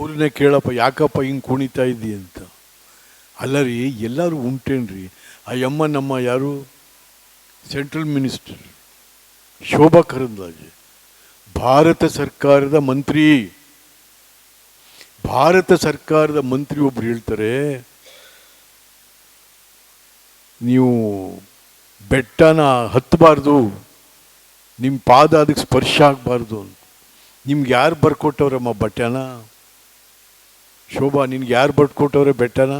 ಅವ್ರನ್ನೇ ಕೇಳಪ್ಪ, ಯಾಕಪ್ಪ ಹಿಂಗೆ ಕುಣಿತಾ ಇದ್ದಿ ಅಂತ. ಅಲ್ಲ ರೀ ಎಲ್ಲರೂ ಉಂಟೇನ್ರಿ. ಆ ಯಮ್ಮ ನಮ್ಮ ಯಾರು? Central minister. ಶೋಭಾ ಕರಂದ್ಲಾಜೆ. ಭಾರತ ಸರ್ಕಾರದ ಮಂತ್ರಿ. ಭಾರತ ಸರ್ಕಾರದ ಮಂತ್ರಿ ಒಬ್ರು ಹೇಳ್ತಾರೆ, ನೀವು ಬೆಟ್ಟನ ಹತ್ತಬಾರ್ದು ನಿಮ್ಮ ಪಾದ ಅದಕ್ಕೆ ಸ್ಪರ್ಶ ಆಗಬಾರ್ದು ಅಂತ. ನಿಮ್ಗೆ ಯಾರು ಬರ್ಕೊಟ್ಟವ್ರಮ್ಮ ಬಟ್ಟೆನ? ಶೋಭಾ, ನಿನ್ಗೆ ಯಾರು ಬರ್ಕೊಟ್ಟವ್ರೆ ಬೆಟ್ಟನ?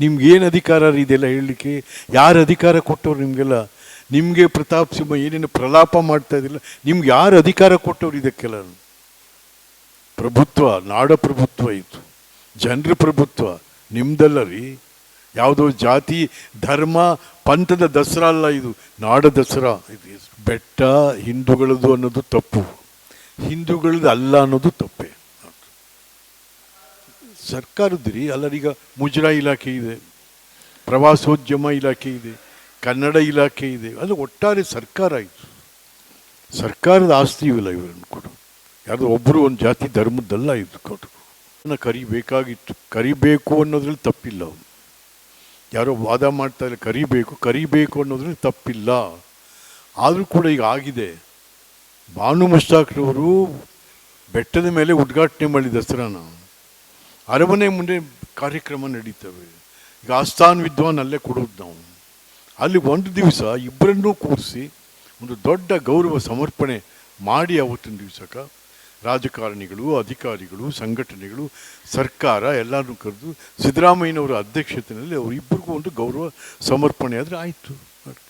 ನಿಮ್ಗೇನು ಅಧಿಕಾರ ರೀ ಇದೆಲ್ಲ ಹೇಳಲಿಕ್ಕೆ? ಯಾರು ಅಧಿಕಾರ ಕೊಟ್ಟವ್ರು ನಿಮಗೆಲ್ಲ? ನಿಮಗೆ ಪ್ರತಾಪ್ ಸಿಂಹ ಏನೇನು ಪ್ರಲಾಪ ಮಾಡ್ತಾ ಇದ್ದಿಲ್ಲ, ನಿಮ್ಗೆ ಯಾರು ಅಧಿಕಾರ ಕೊಟ್ಟವ್ರು ಇದಕ್ಕೆಲ್ಲ? ಪ್ರಭುತ್ವ, ನಾಡ ಪ್ರಭುತ್ವ ಇತ್ತು. ಜನರ ಪ್ರಭುತ್ವ, ನಿಮ್ದಲ್ಲ ರೀ. ಯಾವುದೋ ಜಾತಿ, ಧರ್ಮ, ಪಂಥದ ದಸರಾ ಅಲ್ಲ ಇದು, ನಾಡ ದಸರಾ. ಬೆಟ್ಟ ಹಿಂದೂಗಳದು ಅನ್ನೋದು ತಪ್ಪು. ಹಿಂದೂಗಳದ್ದು ಅಲ್ಲ ಅನ್ನೋದು ತಪ್ಪೇ. ಸರ್ಕಾರದ್ದು ರೀ ಅಲ್ಲರೀಗ ಮುಜರಾ ಇಲಾಖೆ ಇದೆ, ಪ್ರವಾಸೋದ್ಯಮ ಇಲಾಖೆ ಇದೆ, ಕನ್ನಡ ಇಲಾಖೆ ಇದೆ ಅದು ಒಟ್ಟಾರೆ ಸರ್ಕಾರ ಇದು ಸರ್ಕಾರದ ಆಸ್ತಿ ಇವೆಲ್ಲ ಇವರನ್ನು ಕೊಡು. ಯಾರು ಒಬ್ಬರು ಒಂದು ಜಾತಿ ಧರ್ಮದ್ದಲ್ಲ ಇದು ಕೊಡು. ಅದನ್ನು ಕರಿಬೇಕಾಗಿತ್ತು. ಕರಿಬೇಕು ಅನ್ನೋದ್ರಲ್ಲಿ ತಪ್ಪಿಲ್ಲ ಅವನು. ಯಾರೋ ವಾದ ಮಾಡ್ತಾ ಇಲ್ಲ ಕರಿಬೇಕು ಕರಿಬೇಕು ಅನ್ನೋದ್ರಲ್ಲಿ ತಪ್ಪಿಲ್ಲ. ಆದರೂ ಕೂಡ ಈಗ ಆಗಿದೆ. ಭಾನು ಮುಸ್ತಾಕ್ರವರು ಬೆಟ್ಟದ ಮೇಲೆ ಉದ್ಘಾಟನೆ ಮಾಡಿ ದಸರಾನ. ಅರಮನೆ ಮುಂದೆ ಕಾರ್ಯಕ್ರಮ ನಡೀತವೆ. ಈಗ ಆಸ್ಥಾನ್ ವಿದ್ವಾನ್ ಅಲ್ಲೇ ಕೊಡೋದು ನಾವು. ಅಲ್ಲಿ ಒಂದು ದಿವಸ ಇಬ್ಬರನ್ನೂ ಕೂರಿಸಿ ಒಂದು ದೊಡ್ಡ ಗೌರವ ಸಮರ್ಪಣೆ ಮಾಡಿ ಅವತ್ತಿನ ದಿವಸಕ್ಕೆ ರಾಜಕಾರಣಿಗಳು, ಅಧಿಕಾರಿಗಳು, ಸಂಘಟನೆಗಳು, ಸರ್ಕಾರ ಎಲ್ಲರನ್ನೂ ಕರೆದು ಸಿದ್ದರಾಮಯ್ಯನವರ ಅಧ್ಯಕ್ಷತೆಯಲ್ಲಿ ಅವರಿಬ್ಬರಿಗೂ ಒಂದು ಗೌರವ ಸಮರ್ಪಣೆ ಆದರೆ ಆಯಿತು.